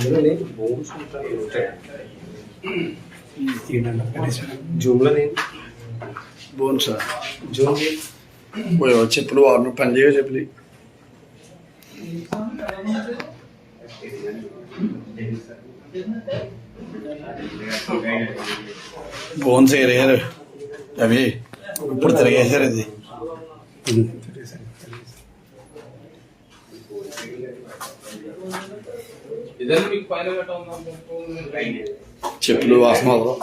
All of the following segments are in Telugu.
అందులోనే బోన్స్ ఉంటాయి జూమ్లో నేను. బోన్స్ జూమ్ చెప్పులు వారు పని చేయో చెప్పులు బోన్స్ ఏరేయారు అవి ఇప్పుడు తిరిగేసారు అది ఇదని మీకు పైన పెట్టాలి చెప్పులు వాసన వదలవు.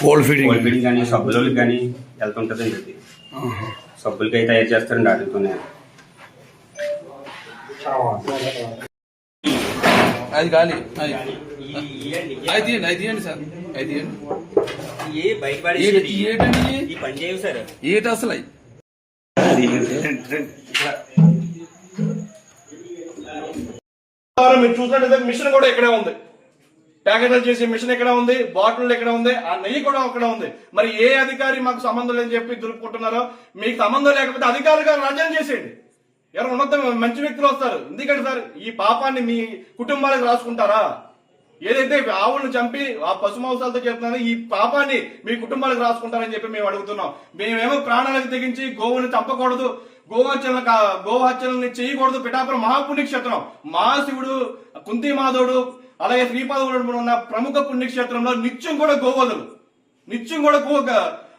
కోల్డ్ ఫీడింగ్ కోల్డ్ ఫీడింగ్ కానీ సబ్బులకి కానీ వెళ్తుంటుందండి అది. సబ్బులకి అయితే తయారు చేస్తారండి వాటితోనే. అది గాలి అది. అది తీయండి అది తీయండి సార్ అది తీయండి. ఏటండి? అసలు మీరు చూసినట్టయితే మిషన్ కూడా ఇక్కడే ఉంది. ప్యాకెట్లు చేసే మిషన్ ఎక్కడ ఉంది? బాటిల్ ఎక్కడ ఉంది? ఆ నెయ్యి కూడా అక్కడ ఉంది. మరి ఏ అధికారి మాకు సంబంధం లేదని చెప్పి దురుపుకుంటున్నారో మీకు సంబంధం లేకపోతే అధికారులుగా రాజ్యం చేసేయండి. ఎవరు ఉన్నత మంచి వ్యక్తులు వస్తారు. ఎందుకంటే సార్ ఈ పాపాన్ని మీ కుటుంబాలకు రాసుకుంటారా? ఏదైతే ఆవులను చంపి ఆ పశు మాంసాలతో చెప్తున్నారో ఈ పాపాన్ని మీ కుటుంబాలకు రాసుకుంటారని చెప్పి మేము అడుగుతున్నాం. మేమేమో ప్రాణాలకు తెగించి గోవుని చంపకూడదు. గోహత్యలను కా- గోహత్యలని చేయకూడదు. పిఠాపురం మహాపుణ్యక్షేత్రం. మహాశివుడు కుంతి మాధవుడు అలాగే శ్రీపాదవుడు ఉన్న ప్రముఖ పుణ్యక్షేత్రంలో నిత్యం కూడా గోవదులు నిత్యం కూడా గో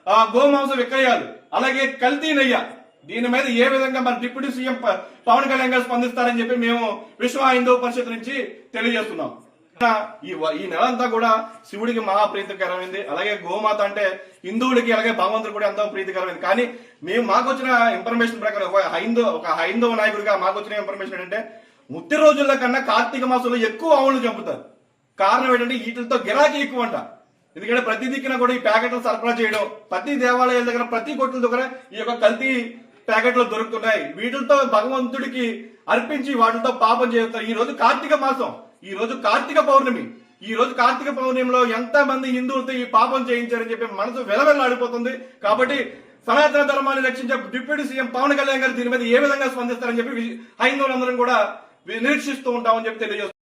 గోమాంసం గోమాంస విక్రయాలు. అలాగే కల్తీ నయ్య. దీని మీద ఏ విధంగా మన డిప్యూటీ సీఎం ప- పవన్ కళ్యాణ్ గారు స్పందిస్తారని చెప్పి మేము విశ్వ హిందూ పరిషత్ నుంచి తెలియజేస్తున్నాం. ఈ ఈ నెల అంతా కూడా శివుడికి మహా ప్రీతికరమైంది అలాగే గోమాత అంటే హిందువుడికి అలాగే భగవంతుడు కూడా ఎంతో ప్రీతికరమైంది. కానీ మేము మాకు వచ్చిన ఇన్ఫర్మేషన్ ప్రకారం ఒక హైందవ ఒక హైందవ నాయకుడిగా మాకు వచ్చిన ఇన్ఫర్మేషన్ ఏంటంటే ముత్తి రోజుల కన్నా కార్తీక మాసంలో ఎక్కువ ఆవులు చంపుతారు. కారణం ఏంటంటే వీటితో గిరాకీ ఎక్కువ అంట ఎందుకంటే ప్రతి దిక్కున కూడా ఈ ప్యాకెట్లు సరఫరా చేయడం ప్రతి దేవాలయాల దగ్గర ప్రతి కొట్ల దగ్గర ఈ యొక్క కల్తీ ప్యాకెట్లు దొరుకుతున్నాయి. వీటితో భగవంతుడికి అర్పించి వాటితో పాపం చేస్తారు. ఈ రోజు కార్తీక మాసం. ఈ రోజు కార్తీక పౌర్ణమి. ఈ రోజు కార్తీక పౌర్ణమిలో ఎంత మంది హిందువులతో ఈ పాపం చేయించారని చెప్పి మనసు వెలవెల్లాడిపోతుంది. కాబట్టి సనాతన ధర్మాన్ని రక్షించే డిప్యూటీ సీఎం పవన్ కళ్యాణ్ గారు దీని మీద ఏ విధంగా స్పందిస్తారని చెప్పి హైందవులందరం కూడా నిరీక్షిస్తూ ఉంటామని చెప్పి తెలియజేస్తారు